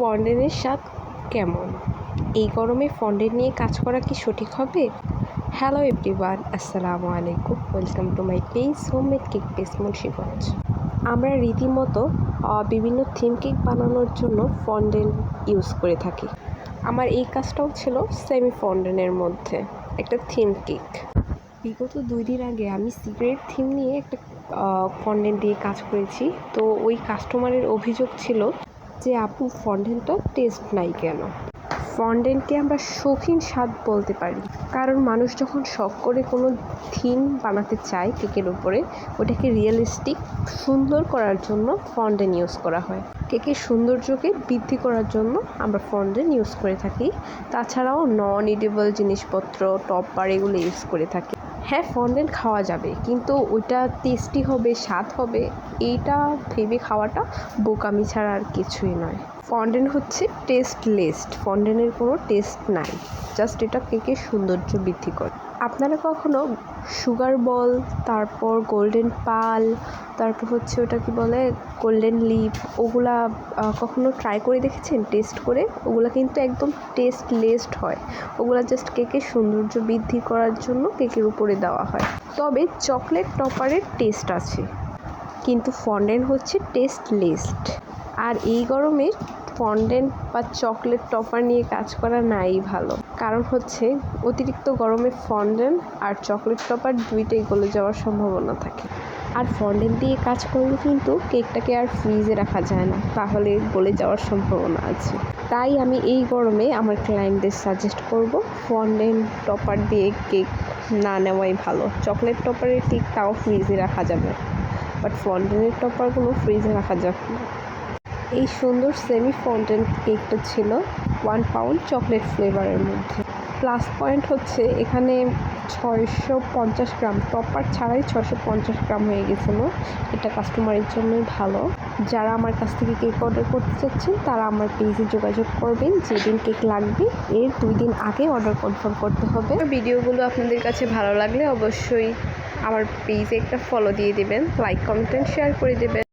ফন্ডেনের স্বাদ কেমন? এই গরমে ফন্ডেন নিয়ে কাজ করা কি সঠিক হবে? হ্যালো এভরিওয়ান আসসালামু আলাইকুম। Welcome to my page homemade cake pace Munshiganj আমরা রীতিমতো বিভিন্ন থিম কেক বানানোর জন্য ফন্ডেন ইউজ করে থাকি। আমার এই কাজটাও ছিল সেমি ফন্ডেনের মধ্যে, একটা থিম কেক বিগত দুই দিন আগে আমি সিগারেট থিম নিয়ে একটা ফন্ডেন্ট দিয়ে কাজ করেছি। তো ওই কাস্টমারের অভিযোগ ছিল যে আপু ফন্ডেন্টটা টেস্ট নাই কেন? ফন্ডেন্টকে আমরা শৌখিন স্বাদ বলতে পারি। কারণ মানুষ যখন শখ করে কোনো থিম বানাতে চায় কেকের উপরে, ওটাকে রিয়েলিস্টিক সুন্দর করার জন্য ফন্ডেন্ট ইউজ করা হয়। কেকের সৌন্দর্যকে বৃদ্ধি করার জন্য আমরা ফন্ডেন্ট ইউজ করে থাকি। তাছাড়াও নন ইডেবল জিনিসপত্র টপার এগুলো ইউজ করে থাকি। হ্যাঁ ফন্ডেন্ট খাওয়া যাবে। কিন্তু ওইটা টেস্টি হবে, স্বাদ হবে, এইটা ভেবে খাওয়াটা বোকামি ছাড়া আর কিছুই নয়। ফন্ডেন্ট হচ্ছে টেস্ট লিস্ট ফন্ডেন্টের কোনো টেস্ট নাই। জাস্ট এটা কেকের সৌন্দর্য বৃদ্ধি করে। আপনারা কখনো সুগার বল, তারপর গোল্ডেন পাল, তারপর হচ্ছে ওটা কি বলে, গোল্ডেন লিপ ওগুলা কখনো ট্রাই করে দেখেছেন? টেস্ট করে? ওগুলা কিন্তু একদম টেস্ট লেস্ট হয়। ওগুলা জাস্ট কেকের সৌন্দর্য বৃদ্ধি করার জন্য কেকের উপরে দেওয়া হয়। তবে চকলেট টপারের টেস্ট আছে। কিন্তু ফন্ডেন হচ্ছে টেস্ট লিস্ট আর এই গরমে ফন্ডেন্ট বা চকলেট টপার নিয়ে কাজ করা নাই ভালো। কারণ হচ্ছে, অতিরিক্ত গরমে ফন্ডেন্ট আর চকলেট টপার দুইটাই গলে যাওয়ার সম্ভাবনা থাকে। আর ফন্ডেন্ট দিয়ে কাজ করলে কিন্তু কেকটাকে আর ফ্রিজে রাখা যায় না, তাহলে গলে যাওয়ার সম্ভাবনা আছে। তাই আমি এই গরমে আমার ক্লায়েন্টদের সাজেস্ট করব ফন্ডেন্ট টপার দিয়ে কেক না নেওয়াই ভালো। চকলেট টপারের কেক তাও ফ্রিজে রাখা যাবে, বাট ফন্ডেনের টপারগুলো ফ্রিজে রাখা যাবে না। এই সুন্দর সেমি ফন্টেন কেকটা ছিল ওয়ান পাউন্ড চকলেট ফ্লেভারের মধ্যে। প্লাস পয়েন্ট হচ্ছে, এখানে ছয়শো পঞ্চাশ গ্রাম টপার ছাড়াই ছশো পঞ্চাশ গ্রাম হয়ে গেছিল। এটা কাস্টমারের জন্যই ভালো। যারা আমার কাছ থেকে কেক অর্ডার করতে চাচ্ছেন, তারা আমার পেজে যোগাযোগ করবেন। যেদিন কেক লাগবে, এর দুই দিন আগে অর্ডার কনফার্ম করতে হবে। ভিডিওগুলো আপনাদের কাছে ভালো লাগলে অবশ্যই আমার পেজে একটা ফলো দিয়ে দেবেন লাইক কমেন্ট শেয়ার করে দেবেন।